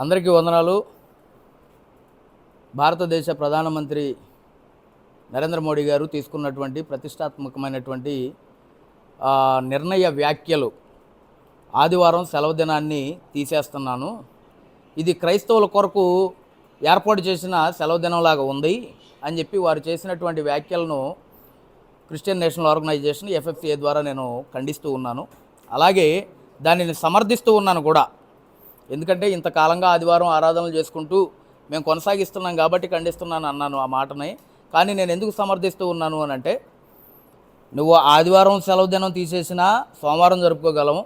అందరికీ వందనాలు. భారతదేశ ప్రధానమంత్రి నరేంద్ర మోడీ గారు తీసుకున్నటువంటి ప్రతిష్టాత్మకమైనటువంటి నిర్ణయ వ్యాఖ్యలు ఆదివారం సెలవు దినాన్ని తీసేస్తున్నాను. ఇది క్రైస్తవుల కొరకు ఏర్పాటు చేసిన సెలవు దినంలాగా ఉంది అని చెప్పి వారు చేసినటువంటి వ్యాఖ్యలను క్రిస్టియన్ నేషనల్ ఆర్గనైజేషన్ ఎఫ్ఎఫ్సిఏ ద్వారా నేను ఖండిస్తూ ఉన్నాను. అలాగే దానిని సమర్థిస్తూ ఉన్నాను కూడా. ఎందుకంటే ఇంతకాలంగా ఆదివారం ఆరాధనలు చేసుకుంటూ మేము కొనసాగిస్తున్నాం కాబట్టి ఖండిస్తున్నాను అన్నాను ఆ మాటని. కానీ నేను ఎందుకు సమర్థిస్తూ ఉన్నాను అని అంటే నువ్వు ఆదివారం సెలవు దినం తీసేసినా సోమవారం జరుపుకోగలం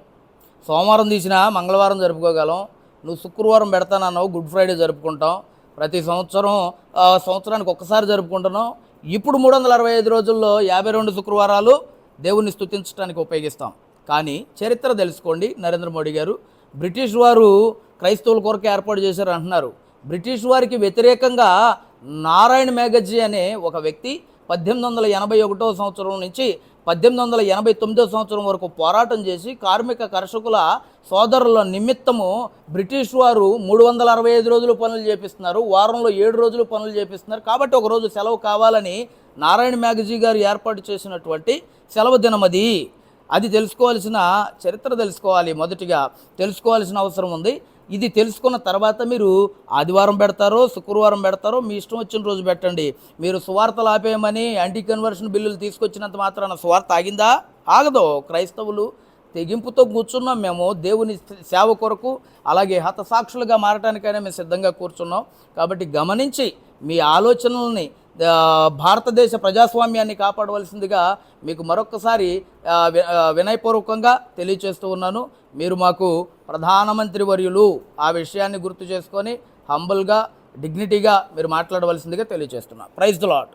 సోమవారం తీసినా మంగళవారం జరుపుకోగలం నువ్వు శుక్రవారం పెడతానన్నావు గుడ్ ఫ్రైడే జరుపుకుంటాం ప్రతి సంవత్సరం సంవత్సరానికి ఒక్కసారి జరుపుకుంటున్నాం ఇప్పుడు మూడు వందల అరవై ఐదు రోజుల్లో యాభై రెండు శుక్రవారాలు దేవుణ్ణి స్థుతించడానికి ఉపయోగిస్తాం. కానీ చరిత్ర తెలుసుకోండి. నరేంద్ర మోడీ గారు బ్రిటిష్ వారు క్రైస్తవుల కొరకు ఏర్పాటు చేశారు అంటున్నారు. బ్రిటిష్ వారికి వ్యతిరేకంగా నారాయణ మేఘజీ అనే ఒక వ్యక్తి పద్దెనిమిది వందల ఎనభై ఒకటో సంవత్సరం నుంచి పద్దెనిమిది వందల ఎనభై తొమ్మిదో సంవత్సరం వరకు పోరాటం చేసి కార్మిక కర్షకుల సోదరుల నిమిత్తము బ్రిటిష్ వారు మూడు వందల అరవై ఐదు రోజులు పనులు చేపిస్తున్నారు. వారంలో ఏడు రోజులు పనులు చేపిస్తున్నారు. కాబట్టి ఒక రోజు సెలవు కావాలని నారాయణ మ్యాగజీ గారు ఏర్పాటు చేసినటువంటి సెలవు దినమది. అది తెలుసుకోవాల్సిన చరిత్ర తెలుసుకోవాలి మొదటిగా. తెలుసుకోవాల్సిన అవసరం ఉంది. ఇది తెలుసుకున్న తర్వాత మీరు ఆదివారం పెడతారో శుక్రవారం పెడతారో మీ ఇష్టం వచ్చిన రోజు పెట్టండి. మీరు సువార్తలు ఆపేయమని యాంటీ కన్వర్షన్ బిల్లులు తీసుకొచ్చినంత మాత్రాన సువార్త ఆగిందా? ఆగదు. క్రైస్తవులు తెగింపుతో కూర్చున్నాం మేము. దేవుని సేవ కొరకు అలాగే హతసాక్షులుగా మారటానికైనా మేము సిద్ధంగా కూర్చున్నాం. కాబట్టి గమనించి మీ ఆలోచనల్ని భారతదేశ ప్రజాస్వామ్యాన్ని కాపాడవలసిందిగా మీకు మరొక్కసారి వినయపూర్వకంగా తెలియచేస్తూ ఉన్నాను. మీరు మాకు ప్రధానమంత్రి వర్యులు ఆ విషయాన్ని గుర్తు చేసుకొని హంబుల్గా డిగ్నిటీగా మీరు మాట్లాడవలసిందిగా తెలియచేస్తున్నాను ప్రైజ్ ద లాట్